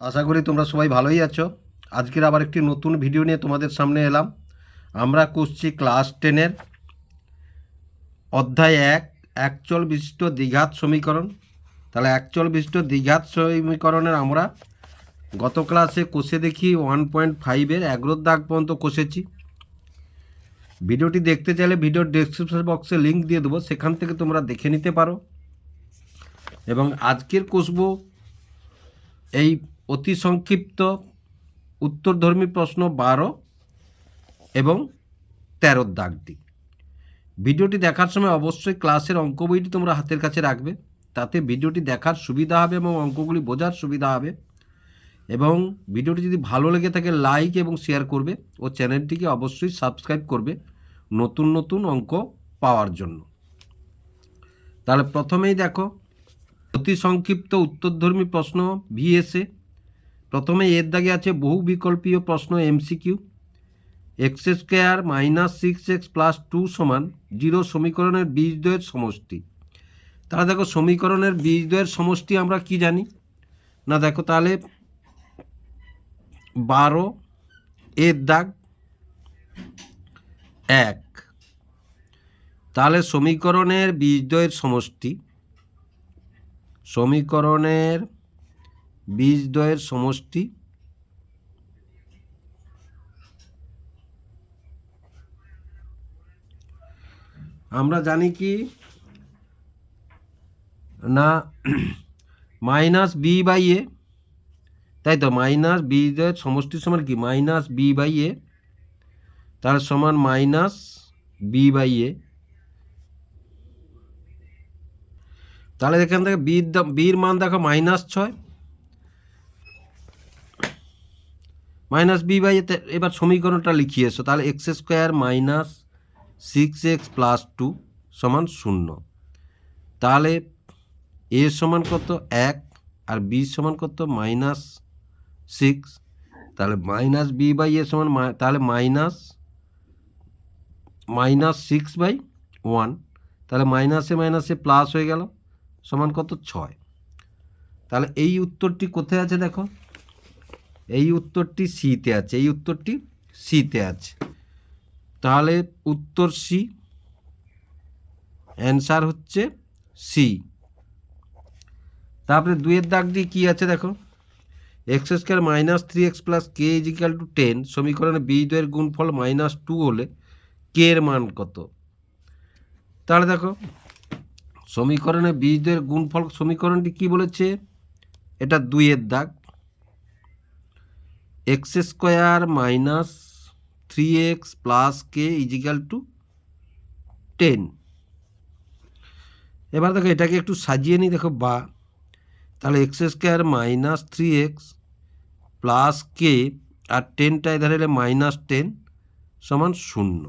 আশা করি তোমরা সবাই ভালোই আছো। আজকের আবার একটি নতুন ভিডিও নিয়ে তোমাদের সামনে এলাম। আমরা করছি ক্লাস টেনের অধ্যায় এক, একচল বিশিষ্ট দ্বিঘাত সমীকরণ। তাহলে একচল বিশিষ্ট দ্বিঘাত সমীকরণের আমরা গত ক্লাসে কষে দেখি ওয়ান পয়েন্ট ফাইভের এগারোর দাগ পর্যন্ত কষেছি। ভিডিওটি দেখতে চাইলে ভিডিওর ডেসক্রিপশন বক্সে লিঙ্ক দিয়ে দেবো, সেখান থেকে তোমরা দেখে নিতে পারো। এবং আজকের কষবো এই অতি সংক্ষিপ্ত উত্তরধর্মী প্রশ্ন বারো এবং তেরোর দাগটি ভিডিওটি দেখার সময় অবশ্যই ক্লাসের অঙ্ক বইটি তোমরা হাতের কাছে রাখবে। তাতে ভিডিওটি দেখার সুবিধা হবে এবং অঙ্কগুলি বোঝার সুবিধা হবে। এবং ভিডিওটি যদি ভালো লেগে থাকে, লাইক এবং শেয়ার করবে ও চ্যানেলটিকে অবশ্যই সাবস্ক্রাইব করবে নতুন নতুন অঙ্ক পাওয়ার জন্য। তাহলে প্রথমেই দেখো, অতি সংক্ষিপ্ত উত্তরধর্মী প্রশ্ন ভিএসএ প্রথমে এর দাগে আছে বহু বিকল্পীয় প্রশ্ন MCQ x square minus six x plus two সমান জিরো সমীকরণের বীজদ্বয়ের সমষ্টি। তাহলে দেখো সমীকরণের বীজদ্বয়ের সমষ্টি আমরা কি জানি? না দেখো, তাহলে বারো এর দাগ এক। তাহলে সমীকরণের বীজদ্বয়ের সমষ্টি, সমীকরণের বীজদ্বয়ের সমষ্টি আমরা জানি কি? না, মাইনাস বি বাই এ। তাই তো? মাইনাস বীজদ্বয়ের সমষ্টির সমান কি? Minus b by a. তার সমান মাইনাস বি বাই এ। তাহলে এখান থেকে বির বির মান দেখো, মাইনাস ছয়। মাইনাস বি বাই এবার সমীকরণটা লিখিয়ে এসো। তাহলে x square minus six x plus two সমান শূন্য। তাহলে এ সমান কত? এক। আর বি সমান কত? Minus six. তাহলে মাইনাস বি বাই এ সমান তাহলে minus minus six by one. তাহলে মাইনাসে মাইনাসে প্লাস হয়ে গেল, সমান কত? ছয়। তাহলে এই উত্তরটি কোথায় আছে দেখো? এই উত্তরটি সিতে আছে, এই উত্তরটি সিতে আছে। তাহলে উত্তর সি, অ্যান্সার হচ্ছে সি। তারপরে দুইয়ের দাগটি কি আছে দেখো? X square minus three x plus k equal to ten, সমীকরণে বি দ্বয়ের গুণফল মাইনাস টু হলে কে এর মান কত? তাহলে দেখো, সমীকরণে বীজদের গুণফল, সমীকরণটি কি বলেছে? এটা দুইয়ের দাগ। X square minus three x plus k equal to ten. এবার দেখো এটাকে একটু সাজিয়ে নিই, দেখো বা, তাহলে x square minus three x plus k আর টেনটা এধারে এলে মাইনাস টেন সমান শূন্য।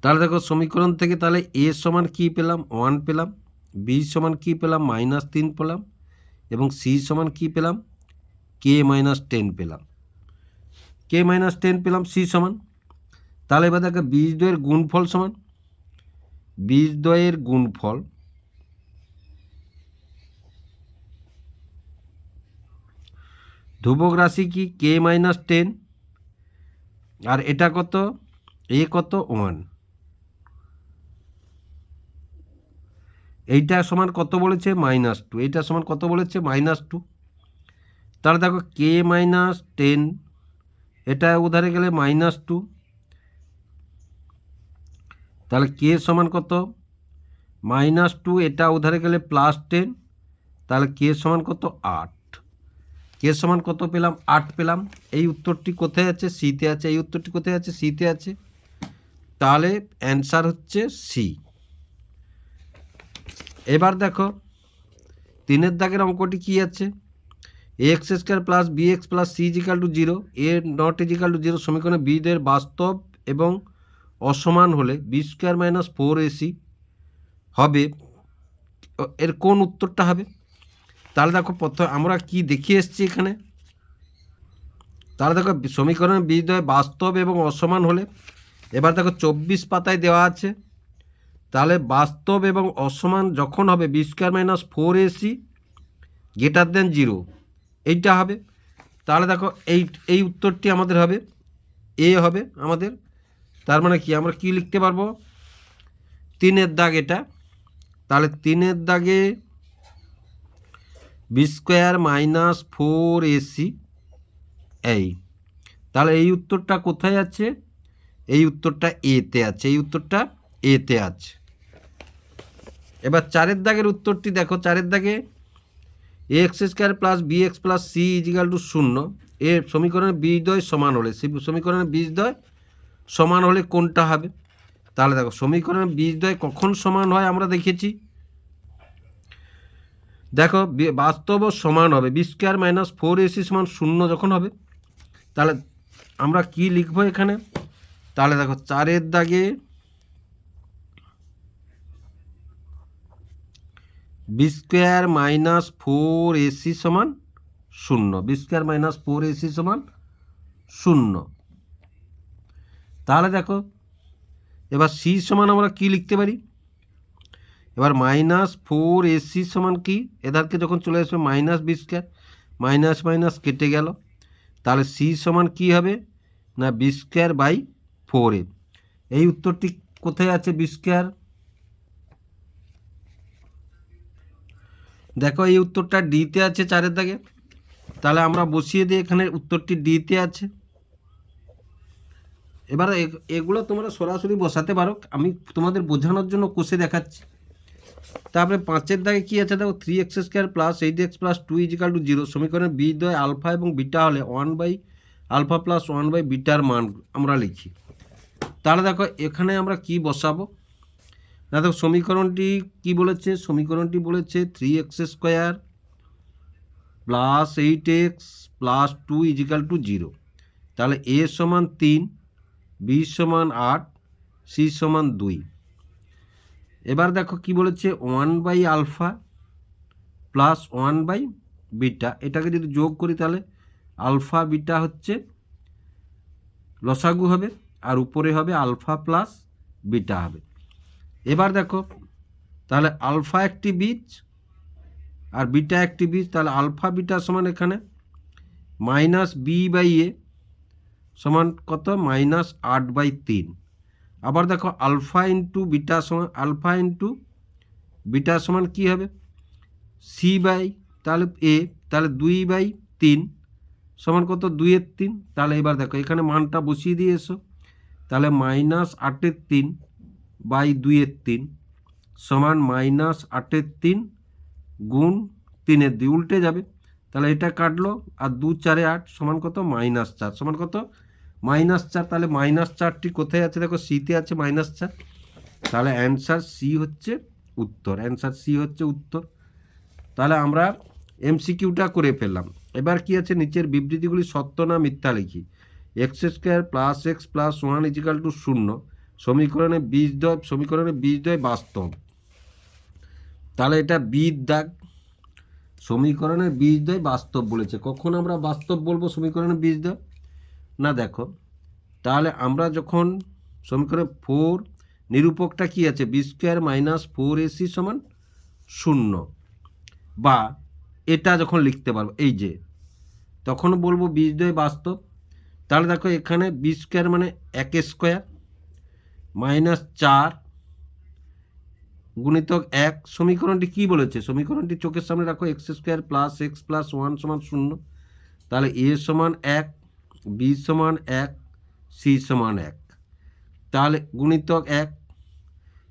তাহলে দেখো সমীকরণ থেকে তাহলে এ সমান কী পেলাম? ওয়ান পেলাম, বি সমান কী পেলাম? মাইনাস তিন পেলাম, এবং সি সমান কী পেলাম? কে মাইনাস টেন পেলাম। কে মাইনাস টেন পেলাম সি সমান। তাহলে এবার দেখো বীজদ্বয়ের গুণফল সমান। বীজদ্বয়ের গুণফল ধ্রুবক রাশি কি? কে মাইনাস টেন আর এটা কত? এ কত? ওয়ান এইটা সমান কত বলেছে? মাইনাস টু এইটা সমান কত বলেছে? মাইনাস টু তাহলে দেখো কে মাইনাস টেন এটা উধারে গেলে মাইনাস টু তাহলে কে সমান কত? মাইনাস টু এটা উধারে গেলে প্লাস টেন তাহলে কে সমান কত? আট। কে সমান কত পেলাম? আট পেলাম। এই উত্তরটি কোথায় আছে? সিতে আছে। এই উত্তরটি কোথায় আছে? সিতে আছে। তাহলে অ্যান্সার হচ্ছে সি এবার দেখো, তিনের দাগের অঙ্কটি কি আছে? X square plus b x plus c equal to zero a not equal to zero সমীকরণে বিদের বাস্তব এবং অসমান হলে b square minus four ac হবে। এর কোন উত্তরটা হবে? তাহলে দেখো, প্রথম আমরা কি দেখিয়ে এসেছি এখানে? তাহলে দেখো সমীকরণের বীজদ্বয় বাস্তব এবং অসমান হলে, এবার দেখো, চব্বিশ পাতায় দেওয়া আছে। তাহলে বাস্তব এবং অসমান যখন হবে b square minus four ac greater than zero এইটা হবে। তাহলে দেখো এই এই উত্তরটি আমাদের হবে। এ হবে আমাদের। তার মানে কি? আমরা কি লিখতে পারব? তিনের দাগ এটা। তাহলে তিনের দাগে b square minus four ac এই। তাহলে এই উত্তরটা কোথায় আছে? এই উত্তরটা এতে আছে। এই উত্তরটা এতে আছে। এবার চারের দাগের উত্তরটি দেখো। চারের দাগে a x square plus b x plus c equal to শূন্য। এর সমীকরণের বীজদ্বয় সমান হলে সেই সমীকরণের বীজদ্বয় সমান হলে কোনটা হবে? তাহলে দেখো সমীকরণের বীজদ্বয় কখন সমান হয় আমরা দেখেছি। দেখো বাস্তব সমান হবে b square minus four ac সমান শূন্য যখন হবে, তাহলে আমরা কি লিখব এখানে? তাহলে দেখো, চারের দাগে b square minus four ac সমান শূন্য। B square minus four ac সমান শূন্য। তাহলে দেখো, এবার সি সমান আমরা কি লিখতে পারি? এবার মাইনাস ফোর এসি সমান কি? এদারকে যখন চলে আসবে minus b square, minus minus কেটে গেল। তাহলে সি সমান কি হবে? না b square by four a. এই উত্তরটি কোথায় আছে বি স্কোয়ার? দেখো এই উত্তরটা ডিতে আছে চারের দাগে। তাহলে আমরা বসিয়ে দিই এখানে উত্তরটি ডিতে আছে। এবার এগুলো তোমরা সরাসরি বসাতে পারো। আমি তোমাদের বোঝানোর জন্য কষে দেখাচ্ছি। তারপরে পাঁচের দাগে কী আছে দেখো? Three x square plus eight x plus two equal to zero সমীকরণের বি দয় আলফা এবং বিটা হলে one by alpha plus one by bitter মান আমরা লিখি। তাহলে দেখো এখানে আমরা কি বসাবো? দেখো, সমীকরণটি কি বলেছে? সমীকরণটি বলেছে three x square plus eight x plus two equal to zero তাহলে এ সমান তিন বি সমান আট সি সমান দুই। এবার দেখো কি বলেছে? One by alpha plus one by beta এটাকে যদি যোগ করি তাহলে আলফা বিটা হচ্ছে লসাগু হবে, আর উপরে হবে আলফা প্লাস বিটা হবে। এবার দেখো, তাহলে আলফা একটি বীজ আর বিটা একটি বীজ, তাহলে আলফা বিটা সমান এখানে, মাইনাস বি বাই এ সমান কত? মাইনাস আট বাই তিন। আবার দেখো, আলফা ইন্টু বিটা সমান, আলফা ইন্টু বিটা সমান কী হবে? সি বাই, তাহলে এ, তাহলে দুই বাই তিন সমান কত? দুইয়ের তিন। তাহলে এবার দেখো, এখানে মানটা বসিয়ে দিয়ে এসো। তাহলে মাইনাস আটের তিন বাই দুইয়ের তিন সমান মাইনাস আটের তিন গুণ তিনের দুই, উল্টে যাবে। তাহলে এটা কাটলো আর দু চারে আট সমান কত? মাইনাস চার। সমান কত? মাইনাস চার। তাহলে মাইনাস চারটি কোথায় আছে? দেখো সিতে আছে মাইনাস চার। তাহলে অ্যান্সার সি হচ্ছে উত্তর। অ্যান্সার সি হচ্ছে উত্তর। তাহলে আমরা এমসিকিউটা করে ফেললাম। এবার কি আছে? নিচের বিবৃতিগুলি সত্য না মিথ্যা লিখি। X square plus x plus one equal to শূন্য। সমীকরণে বীজদ্বয় সমীকরণে বীজদ্বয় বাস্তব। তাহলে এটা বীর দাগ। সমীকরণের বীজদ্বয় বাস্তব বলেছে। কখন আমরা বাস্তব বলব সমীকরণের বীজদ্বয় না, দেখো। তাহলে আমরা যখন সমীকরণে ফোর, নিরূপকটা কি আছে? B square minus four ac সমান শূন্য। বা এটা যখন লিখতে পারব, এই যে, তখন বলব বীজদ্বয় বাস্তব। তাহলে দেখো এখানে বি স্কোয়ার মানে এক স্কোয়ার মাইনাস চার গুণিতক এক। সমীকরণটি কি বলেছে? সমীকরণটি চোখের সামনে রাখো x square plus x plus one সমান শূন্য। তাহলে এ সমান এক বি সমান এক সি সমান এক। তাহলে গুণিতক এক,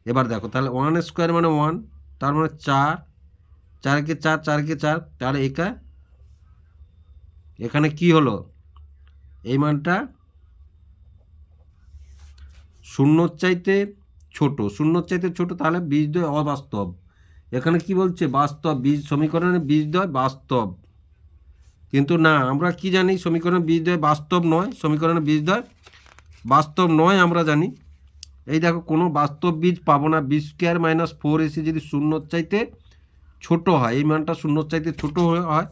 এবার দেখো, তাহলে ওয়ান স্কোয়ার মানে ওয়ান তার মানে চার, চারকে চার চারকে চার, তাহলে একা, এখানে কি হলো? এই মানটা শূন্যর চাইতে ছোট, শূন্যর চাইতে ছোট তাহলে বীজ বীজদ্বয় অবাস্তব। এখানে কি বলছে? বাস্তব বীজ, সমীকরণে বীজদ্বয় বাস্তব। কিন্তু না, আমরা কি জানি? সমীকরণে বীজদ্বয় বাস্তব নয়, সমীকরণে বীজদ্বয় বাস্তব নয় আমরা জানি। এই দেখো, কোনো বাস্তব বীজ পাবো না। B square minus four ac যদি শূন্যর চাইতে ছোট হয়, এই মানটা শূন্যর চাইতে ছোট হয়,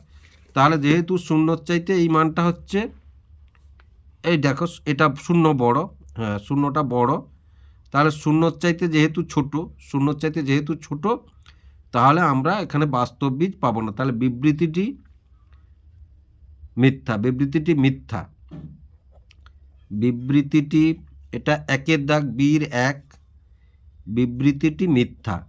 তাহলে যেহেতু শূন্যর চাইতে এই মানটা হচ্ছে, এই দেখো, এটা শূন্য বড়। হ্যাঁ শূন্যটা বড়। তাহলে শূন্যর চাইতে যেহেতু ছোট, শূন্যর চাইতে যেহেতু ছোট, তাহলে আমরা এখানে বাস্তব বীজ পাবো না। তাহলে বিবৃতিটি মিথ্যা বিবৃতিটি মিথ্যা। বিবৃতিটি, এটা একের দাগ, বীর এক, বিবৃতিটি মিথ্যা।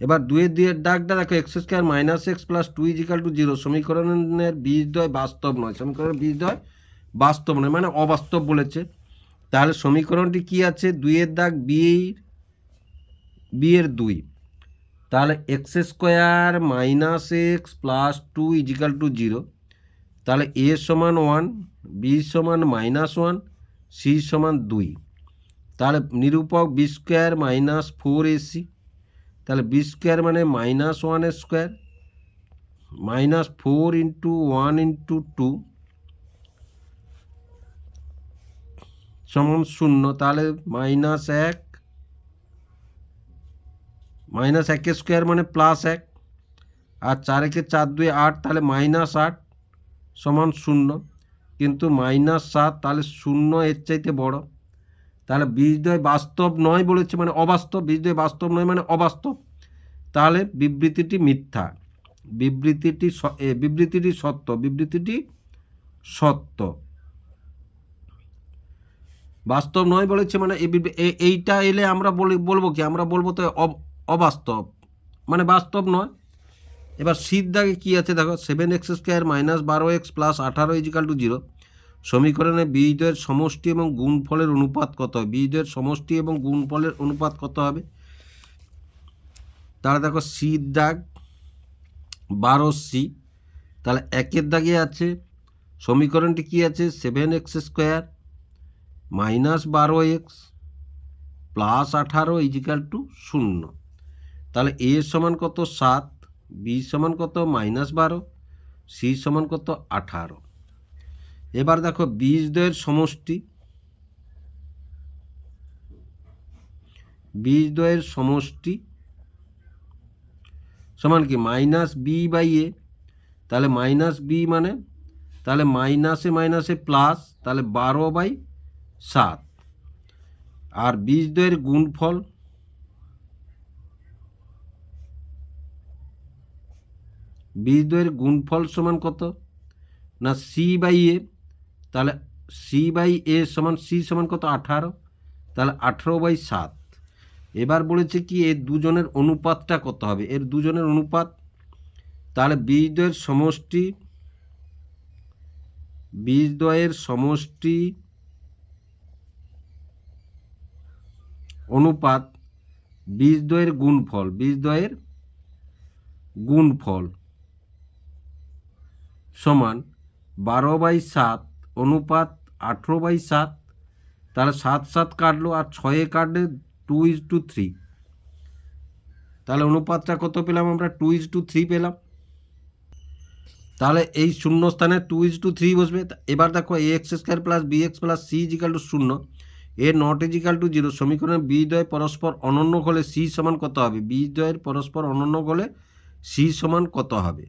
এবার দুয়ের দুয়ের দাগটা দেখো x square minus x plus two equal to zero সমীকরণের বীজদ্বয় বাস্তব নয়, সমীকরণের বীজদ্বয় বাস্তব নয় মানে অবাস্তব বলেছে। তাহলে সমীকরণটি কি আছে? দুইয়ের দাগ বিয়ের বিয়ের দুই। তাহলে x square minus x plus two equal to zero তাহলে এ সমান ওয়ান বি সমান মাইনাস ওয়ান সি সমান দুই। তাহলে নিরূপক b square minus four ac তাহলে বি স্কোয়ার মানে minus one square minus four into one into two সমান শূন্য, তাহলে মাইনাস এক মাইনাস এক স্কোয়ার মানে প্লাস এক, আর চার একে চার দুই আট, তাহলে মাইনাস আট সমান শূন্য, কিন্তু মাইনাস সাত, তাহলে শূন্য এর চাইতে বড়। তাহলে বীজদ্বয় বাস্তব নয় বলেছে মানে অবাস্তব বীজদ্বয় বাস্তব নয় মানে অবাস্তব। তাহলে বিবৃতিটি মিথ্যা। বিবৃতিটি বিবৃতিটি সত্য বিবৃতিটি সত্য। বাস্তব নয় বলেছে মানে এইটা এলে আমরা বলি, বলব কি? আমরা বলব তো অব- অবাস্তব। মানে বাস্তব নয়। এবার দাগে কী আছে? দেখো সেভেন এক্স স্কোয়ার মাইনাস বারো এক্স প্লাস আঠারো ইজিক্যাল টু জিরো সমীকরণে বীজদ্বয়ের সমষ্টি এবং গুণফলের অনুপাত কত হবে? বীজদ্বয়ের সমষ্টি এবং গুণফলের অনুপাত কত হবে? তাহলে দেখো শীত দাগ বারো সি। তাহলে একের দাগে আছে, সমীকরণটি কি আছে? সেভেন এক্স স্কোয়ার মাইনাস বারো এক্স প্লাস আঠারো ইজিক্যাল টু শূন্য। তাহলে এ সমান কত? সাত, বি সমান কত? মাইনাস বারো, সি সমান কত? আঠারো। এবার দেখো বীজদ্বয়ের সমষ্টি। বীজদ্বয়ের সমষ্টি সমান কি? Minus b by a. তাহলে মাইনাস বি মানে? তাহলে মাইনাসে মাইনাসে প্লাস, তাহলে বারো বাই সাত। আর বীজদ্বয়ের গুণফল? বীজদ্বয়ের গুণফল সমান কত? না সি বাই এ। তাহলে সি বাই এ সমান সি সমান কত? আঠারো। তাহলে আঠারো বাই সাত। এবার বলেছে কি, এর দুজনের অনুপাতটা কত হবে? এর দুজনের অনুপাত, তাহলে বীজদ্বয়ের সমষ্টি বীজদ্বয়ের সমষ্টি অনুপাত বীজদ্বয়ের গুণফল বীজদ্বয়ের গুণফল সমান বারো বাই সাত অনুপাত আঠেরো বাই সাত, তাহলে সাত সাত কাটলো আর ছয়ে কাটলে টু ইজ টু থ্রি। তাহলে অনুপাতটা কত পেলাম আমরা? টু ইজ টু থ্রি পেলাম। তাহলে এই শূন্য স্থানে টু ইজ টু থ্রি বসবে। এবার দেখো a x square plus b x plus c equal to শূন্য। A not equal to zero. সমীকরণে বি দ্বয় পরস্পর অনন্য হলে সি সমান কত হবে? বি দ্বয়ের পরস্পর অনন্য হলে সি সমান কত হবে?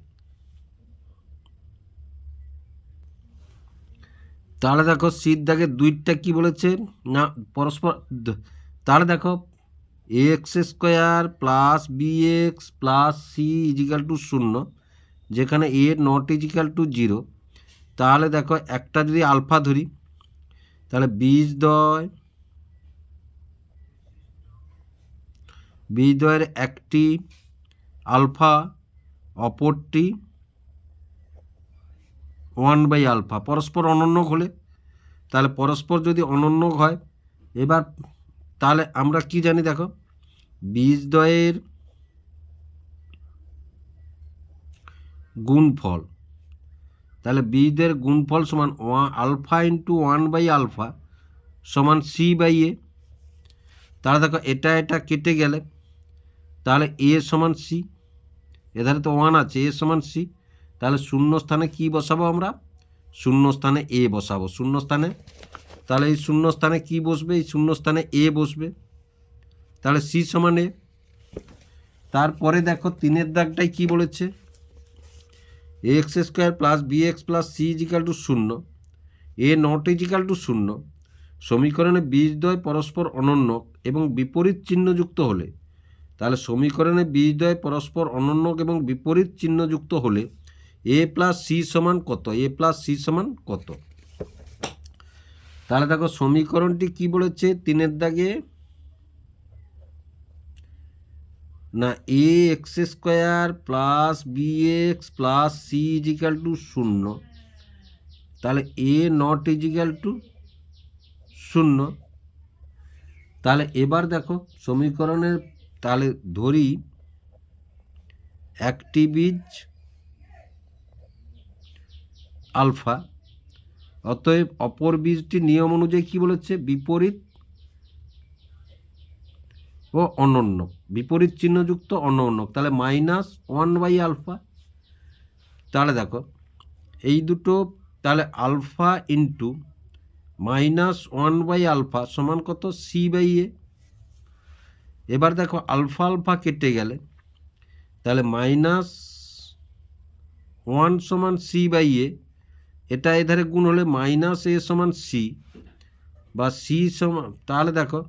তাহলে দেখো দাগে দুইটা কি বলেছে? না, পরস্পর তাহলে দেখো x square plus b x plus c equal to শূন্য, যেখানে a not equal to zero তাহলে দেখো একটা যদি আলফা ধরি, তাহলে বীজ দয় বীজ দয়ের একটি আলফা অপরটি ওয়ান বাই আলফা, পরস্পর অনন্য হলে। তাহলে পরস্পর যদি অনন্য হয়, এবার তাহলে আমরা কি জানি দেখো? বীজদ্বয়ের গুণফল। তাহলে বীজদের গুণফল সমান one alpha into one by alpha সমান সি বাই এ। তাহলে দেখো, এটা এটা কেটে গেলে তাহলে এ সমান সি। এধারে তো ওয়ান আছে, এ সমান সি। তাহলে শূন্য স্থানে কি বসাবো আমরা? শূন্য স্থানে এ বসাবো। শূন্য স্থানে তাহলে এই শূন্য স্থানে কি বসবে? এই শূন্য স্থানে এ বসবে। তাহলে সি সমান এ তারপরে দেখো তিনের দাগটাই কি বলেছে? X square plus b x plus c equal to শূন্য। এ নট ইজিক্যাল টু শূন্য। সমীকরণে বীজদ্বয় পরস্পর অনন্য এবং বিপরীত চিহ্নযুক্ত হলে। তাহলে সমীকরণে বীজদ্বয় পরস্পর অনন্য এবং বিপরীত চিহ্নযুক্ত হলে এ প্লাস সি সমান কত? এ প্লাস সি সমান কত? তাহলে দেখো সমীকরণটি কি বলেছে? তিনের দাগে না a x square plus b x plus c equal to শূন্য। তাহলে এ নট ইজিক্যাল টু শূন্য। তাহলে এবার দেখো সমীকরণের, তাহলে ধরি, একটি বীজ আলফা। অতএব অপর বীজটি নিয়ম অনুযায়ী কি বলেছে? বিপরীত ও অনন্য। বিপরীত চিহ্নযুক্ত অনন্য। তাহলে মাইনাস ওয়ান বাই আলফা তাহলে দেখো, এই দুটো তাহলে alpha into minus one by alpha সমান কত? সি বাই এ এবার দেখো আলফা আলফা কেটে গেলে, তাহলে মাইনাস ওয়ান সমান সি বাই এ এটা এধারে গুণ হলে মাইনাস এ সমান সি বা সি সমান তাহলে দেখো,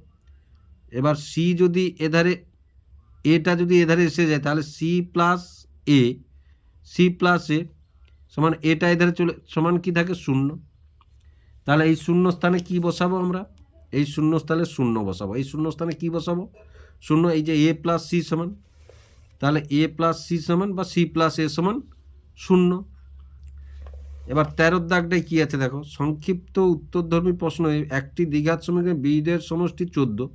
এবার সি যদি এধারে, এটা যদি এধারে এসে যায়, তাহলে c plus a c plus a সমান এটা এধারে চলে, সমান কি থাকে? শূন্য। তাহলে এই শূন্য স্থানে কি বসাবো আমরা? এই শূন্য স্থানে শূন্য বসাবো। এই শূন্য স্থানে কি বসাবো? শূন্য, এই যে এ প্লাস সি সমান। তাহলে এ প্লাস সি সমান বা সি প্লাস এ সমান শূন্য। এবার তেরোর দাগটায় কী আছে দেখো? সংক্ষিপ্ত উত্তরধর্মী প্রশ্ন একটি দ্বিঘাত সমীকরণ বীজের সমষ্টি চোদ্দ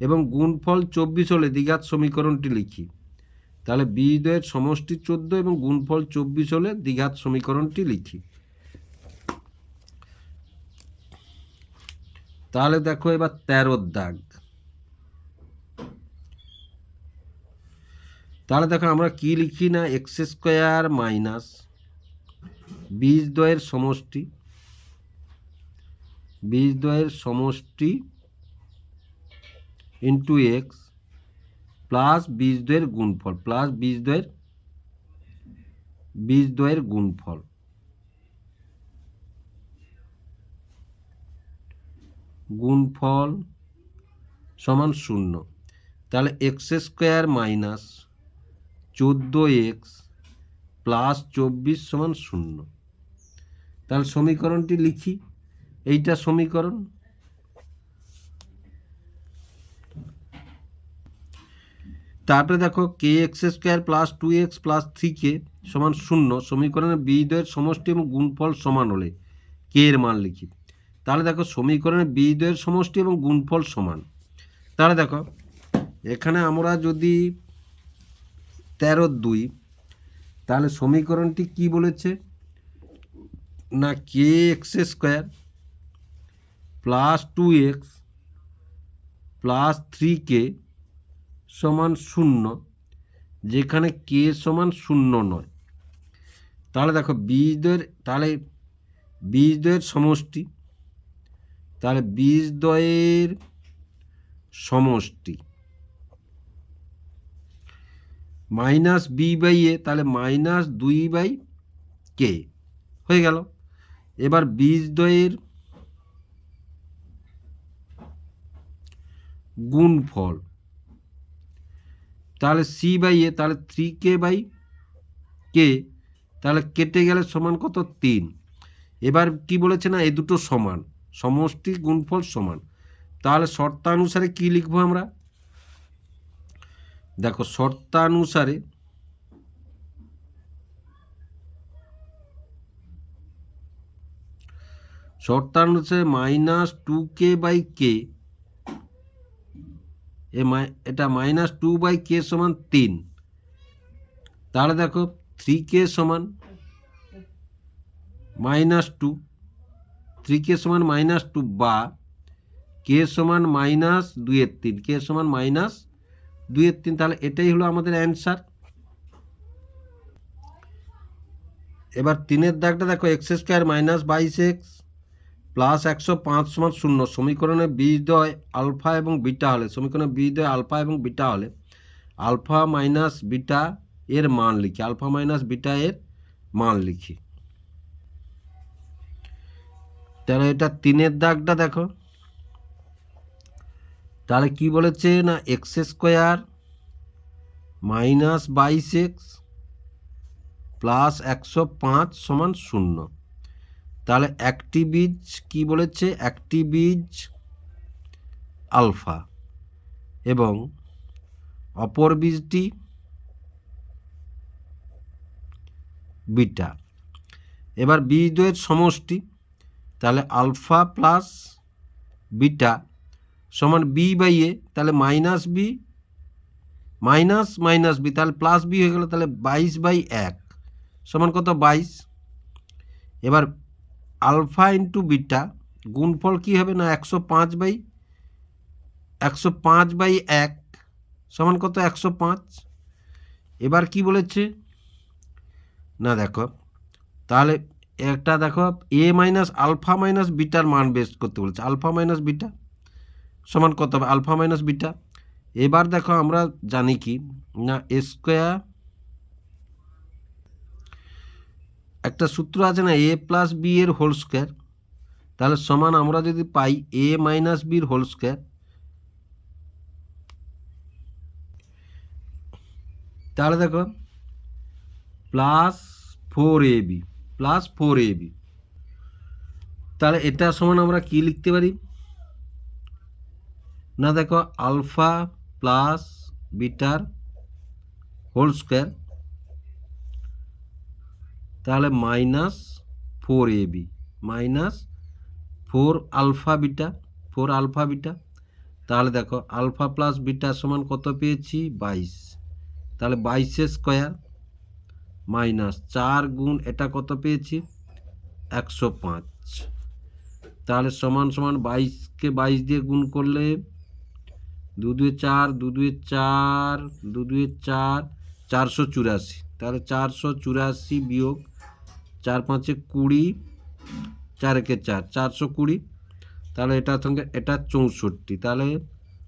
এবং গুণফল চব্বিশ হলে দ্বিঘাত সমীকরণটি লিখি। তাহলে বীজদ্বয়ের সমষ্টি চোদ্দ এবং গুণফল চব্বিশ হলে দ্বিঘাত সমীকরণটি লিখি। তাহলে দেখো এবার তেরোর দাগ। তাহলে দেখো আমরা কি লিখি না? এক্স স্কোয়ার মাইনাস বীজদ্বয়ের সমষ্টি বীজদ্বয়ের সমষ্টি ইন্টু এক্স প্লাস বীজদ্বয়ের গুণফল প্লাস বীজদ্বয়ের বীজদ্বয়ের গুণফল। গুণফল সমান শূন্য। তাহলে এক্স স্কোয়ার মাইনাস চোদ্দ এক্স প্লাস চব্বিশ সমান শূন্য। তাহলে সমীকরণটি লিখি। এইটা সমীকরণ। তারপরে দেখো k x square plus two x plus three k সমান শূন্য। সমীকরণের বীজদ্বয়ের সমষ্টি এবং গুণফল সমান হলে কে এর মান লিখি। তাহলে দেখো সমীকরণের বীজদ্বয়ের সমষ্টি এবং গুণফল সমান। তাহলে দেখো, এখানে আমরা যদি তেরো দুই, তাহলে সমীকরণটি কি বলেছে? না k x square plus two x plus three k সমান শূন্য, যেখানে কে সমান শূন্য নয়। তাহলে দেখো বীজদ্বয়ের তাহলে বীজদ্বয়ের সমষ্টি, তাহলে বীজদ্বয়ের সমষ্টি মাইনাস বি বাই এ তাহলে মাইনাস দুই বাই কে হয়ে গেল। এবার বীজদ্বয়ের গুণফল। তাহলে সি বাই এ তাহলে থ্রি কে বাই কে তাহলে কেটে গেলে সমান কত? তিন। এবার কি বলেছে না? এ দুটো সমান। সমষ্টি গুণফল সমান। তাহলে শর্তানুসারে কি লিখব আমরা? দেখো, শর্তানুসারে শর্তানুসারে minus two k by k. এটা মাইনাস টু বাই কে সমান তিন। তাহলে দেখো থ্রি কে সমান মাইনাস টু। থ্রি কে সমান মাইনাস টু বা কে সমান মাইনাস দুইয়ের তিন। কে সমান মাইনাস দুইয়ের তিন, তাহলে এটাই হলো আমাদের অ্যান্সার। এবার তিনের দাগটা দেখো, এক্স স্কোয়ার মাইনাস বাইশ এক্স। প্লাস একশো পাঁচ সমান শূন্য। সমীকরণে বীজদ্বয় আলফা এবং বিটা হলে, সমীকরণে বীজদ্বয় আলফা এবং বিটা হলে, আলফা মাইনাস বিটা এর মান লিখি, আলফা মাইনাস বিটা এর মান লিখি। তাহলে এটা তিনের দাগটা দেখো। তাহলে কি বলেছে না, এক্স স্কোয়ার মাইনাস বাইশ এক্স প্লাস একশো পাঁচ সমান শূন্য। তাহলে একটি বীজ কি বলেছে? একটি বীজ আলফা। এবং অপর বীজটি বিটা। এবার বীজ দ্বয়ের সমষ্টি, তাহলে আলফা প্লাস বিটা সমান বি বাই এ, তাহলে minus b, minus minus b, তাহলে প্লাস বি হয়ে গেল, তাহলে বাইশ বাই এক সমান কত? বাইশ। এবার আলফা ইন্টু বিটা গুণফল কী হবে না একশো পাঁচ বাই একশো পাঁচ বাই এক সমান কত একশো পাঁচ? এবার কি বলেছে? না দেখো, তাহলে একটা দেখো, এ মাইনাস আলফা মাইনাস বিটার মান বের করতে বলেছে। আলফা মাইনাস বিটা সমান কত হবে? Alpha minus beta. এবার দেখো আমরা জানি কি, না, এ স্কোয়ার একটা সূত্র আছে না এ প্লাস বি এর হোল স্কোয়ার তাহলে সমান আমরা যদি পাই এ মাইনাস বির হোল স্কোয়ার তাহলে দেখো plus four a b plus four a b তাহলে এটা সমান আমরা কি লিখতে পারি? না দেখো আলফা প্লাস বিটার হোল স্কোয়ার তাহলে minus four a b, minus four alpha beta, four alpha beta. তাহলে দেখো, আলফা প্লাস বিটা সমান কত পেয়েছি? বাইশ। তাহলে বাইশের স্কোয়ার মাইনাস চার গুণ এটা কত পেয়েছি? একশো পাঁচ। তাহলে সমান সমান বাইশকে বাইশ দিয়ে গুণ করলে দু দুয়ে চার দু দুয়ে চার দু দুয়ে চার, চারশো চুরাশি। তাহলে চারশো চুরাশি বিয়োগ চার পাঁচে কুড়ি, চার একে চার, চারশো কুড়ি। তাহলে এটার সঙ্গে, এটা চৌষট্টি। তাহলে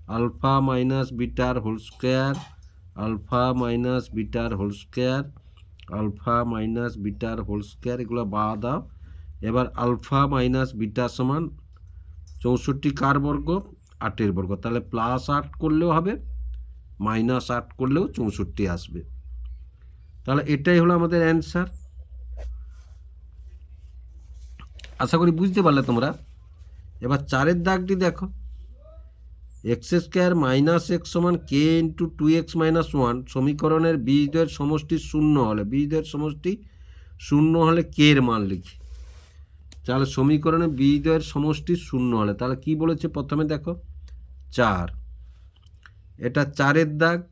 আলফা মাইনাস বিটার হোল স্কোয়ার, আলফা মাইনাস বিটার হোল স্কোয়ার, আলফা মাইনাস বিটার হোল স্কোয়ার, এগুলো বাদ দাও। এবার আলফা মাইনাস বিটা সমান চৌষট্টি কার বর্গ? আটের বর্গ। তাহলে প্লাস আট করলেও হবে, মাইনাস আট করলেও চৌষট্টি আসবে। তাহলে এটাই হলো আমাদের অ্যান্সার। আশা করি বুঝতে পারলে তোমরা। এবার চারের দাগটি দেখো। এক্স স্কোয়ার মাইনাস এক্স সমান K into two X minus one সমীকরণের বীজদ্বয়ের সমষ্টি শূন্য হলে বীজ বীজদ্বয়ের সমষ্টি শূন্য হলে কে এর মান লিখি। তাহলে সমীকরণে বীজদ্বয়ের সমষ্টি শূন্য হলে, তাহলে কি বলেছে প্রথমে দেখো? চার। এটা চারের দাগ,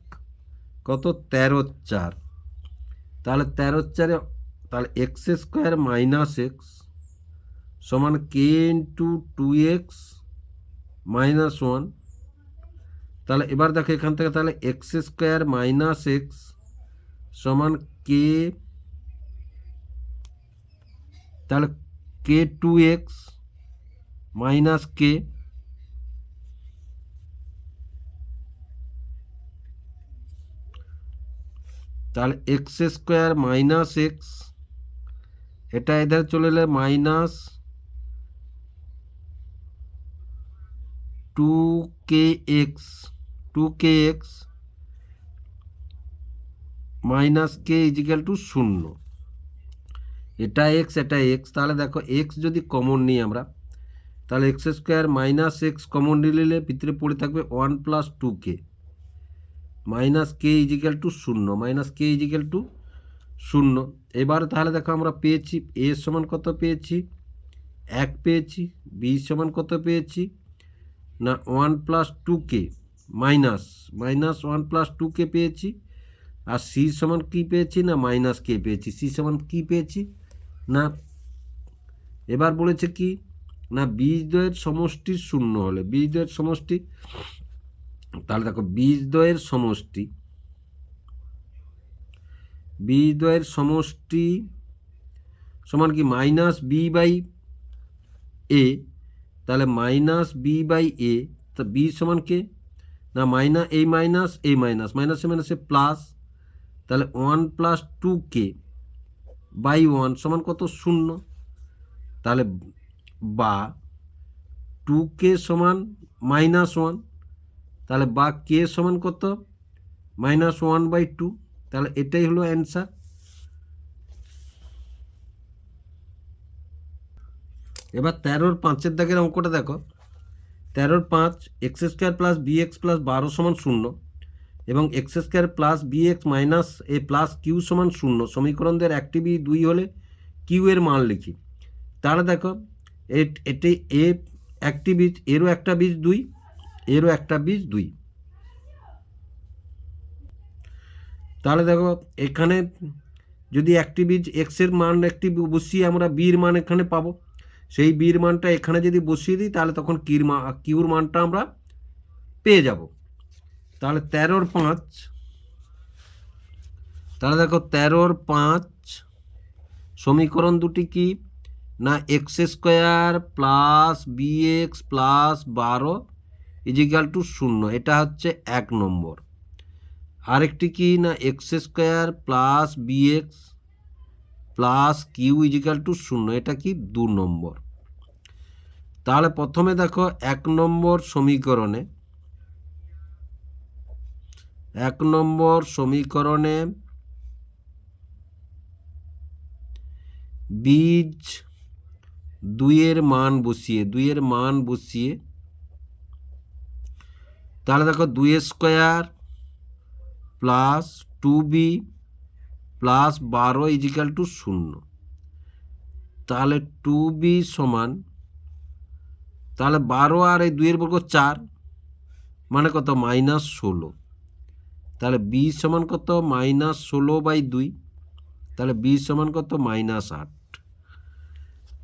কত? তেরো চার। তাহলে তেরো চারে, তাহলে এক্স স্কোয়ার মাইনাস এক্স সমান K into two X minus one তাহলে এবার দেখো এখান থেকে তাহলে এক্স স্কোয়ার মাইনাস এক্স সমান কে তাহলে K two X minus K তাহলে এক্স স্কোয়ার মাইনাস এক্স এটা এধারে চলে এলে minus two K X two K X minus K equal to শূন্য। এটা এক্স এটা এক্স তাহলে দেখো এক্স যদি কমন নিই আমরা, তাহলে X square minus X common নিলে ভিতরে পড়ে থাকবে one plus two K minus K equal to শূন্য মাইনাস কে ইজিক্যাল টু শূন্য। এবার তাহলে দেখো আমরা পেয়েছি এ সমান কত পেয়েছি? এক পেয়েছি বি সমান কত পেয়েছি? না one plus two K? Minus. Minus one plus two K পেয়েছি? আর সি সমান কী পেয়েছি? না মাইনাস কে পেয়েছি? সি সমান কী পেয়েছি? না। এবার বলেছে কি? না বীজদ্বয়ের সমষ্টি শূন্য হলে। বীজদ্বয়ের সমষ্টি? তাহলে দেখো, বীজদ্বয়ের সমষ্টি। বীজদ্বয়ের সমষ্টি সমান কি? Minus B by A. তাহলে মাইনাস বি বাই এ, তা বি সমান কে? না minus A minus A minus, মাইনাসে মাইনাসে প্লাস, তাহলে one plus two K by one সমান কত? শূন্য। তাহলে বা টু কে সমান মাইনাস ওয়ান, তাহলে বা কে সমান কত? মাইনাস ওয়ান বাই টু, তাহলে এটাই হলো অ্যান্সার। এবার তেরোর পাঁচের দাগের অঙ্কটা দেখো। তেরোর পাঁচ, X square plus B X plus বারো সমান শূন্য এবং X square plus B X minus A plus Q সমান শূন্য। সমীকরণদের একটি বি দুই হলে কিউ এর মান লিখি। তাহলে দেখো, এট- এ একটি বীজ এরও একটা বীজ দুই, এরও একটা বীজ দুই। তাহলে দেখো, এখানে যদি একটি বীজ এক্সের মান একটি বসিয়ে আমরা বির মান এখানে পাবো। সেই বির মানটা এখানে যদি বসিয়ে দিই, তাহলে তখন কির মা, কিউর মানটা আমরা পেয়ে যাব। তাহলে তেরোর পাঁচ, তাহলে দেখো তেরোর পাঁচ, সমীকরণ দুটি কি? না, X square plus B X plus বারো ইজিক্যাল টু শূন্য, এটা হচ্ছে এক নম্বর। আরেকটি কি? না, X square plus B X plus Q equal to শূন্য, এটা কি? দু নম্বর। তাহলে প্রথমে দেখো এক নম্বর সমীকরণে, এক নম্বর সমীকরণে বীজ দুইয়ের মান বসিয়ে, দুইয়ের মান বসিয়ে, তাহলে দেখো দুই square plus two B plus বারো ইজিক্যাল টু শূন্য। তাহলে টু বি সমান, তাহলে বারো আর এই দুইয়ের বর্গ চার মানে কত? মাইনাস ষোলো। তাহলে বি সমান কত? মাইনাস ষোলো বাই দুই। তাহলে বি সমান কত? মাইনাস আট।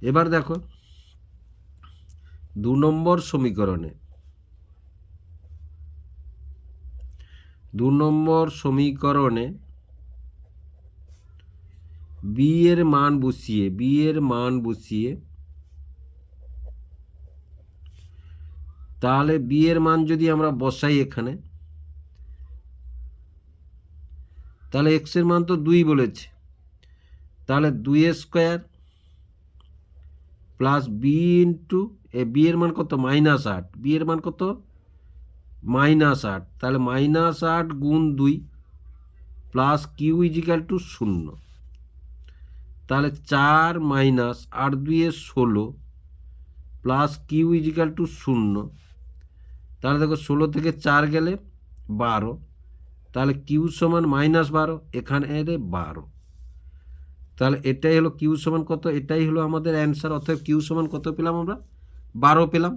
এবার দেখো, দু নম্বর সমীকরণে। দু নম্বর সমীকরণে বি এর মান বসিয়ে বি এর মান বসিয়ে তাহলে বি এর মান যদি আমরা বসাই এখানে, তাহলে এক্সের মান তো দুই বলেছে। তাহলে দুই square plus B into, A B এর মান কত? মাইনাস আট। বি এর মান কত? মাইনাস আট। তাহলে মাইনাস আট গুণ দুই প্লাস কিউ ইজিক্যাল টু শূন্য। তাহলে চার মাইনাস আট দুইয়ে ষোলো প্লাস কিউ ইজিক্যাল টু শূন্য। তাহলে দেখো ষোলো থেকে চার গেলে বারো। তাহলে কিউ সমান মাইনাস বারো, এখানে এলে বারো। তাহলে এটাই হলো কিউ সমান কত? এটাই হলো আমাদের অ্যান্সার অর্থাৎ কিউ সমান কত পেলাম আমরা? বারো পেলাম।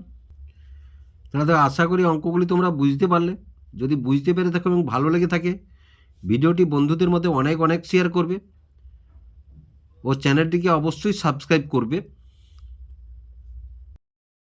তাহলে তো আশা করি অঙ্কগুলি তোমরা বুঝতে পারলে। যদি বুঝতে পেরে থাকো এবং ভালো লেগে থাকে, ভিডিওটি বন্ধুদের মধ্যে অনেক অনেক শেয়ার করবে। ও চ্যানেলটিকে অবশ্যই সাবস্ক্রাইব করবে।